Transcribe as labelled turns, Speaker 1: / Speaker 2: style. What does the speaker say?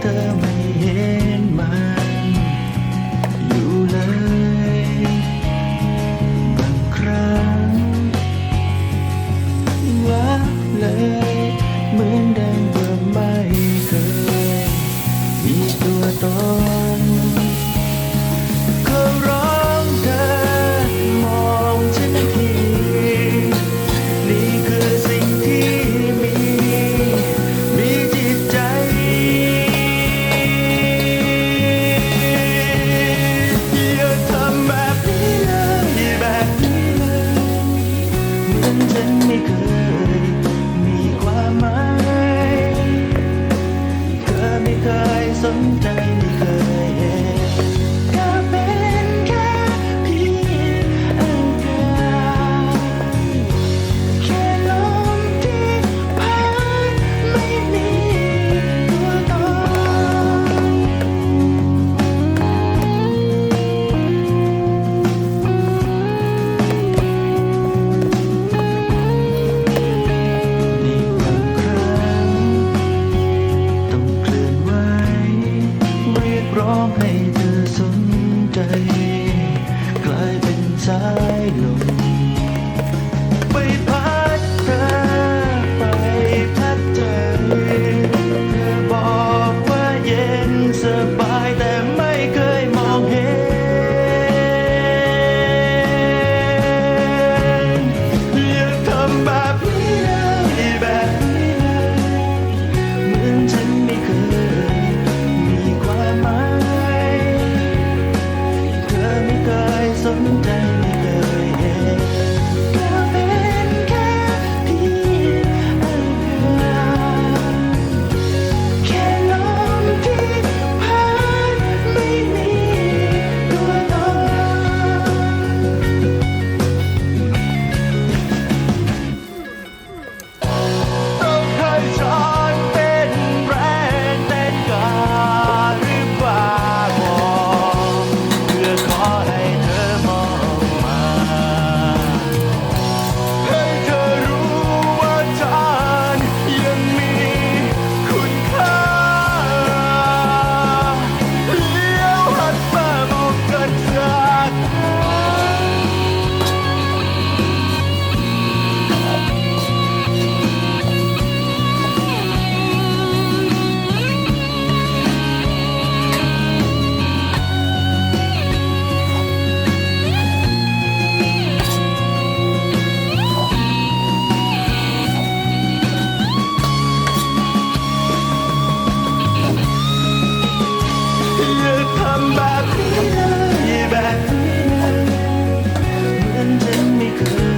Speaker 1: 的温 sometimes. แบบนี้เลยแบบนี้เลยเหมือนจะไม่เคย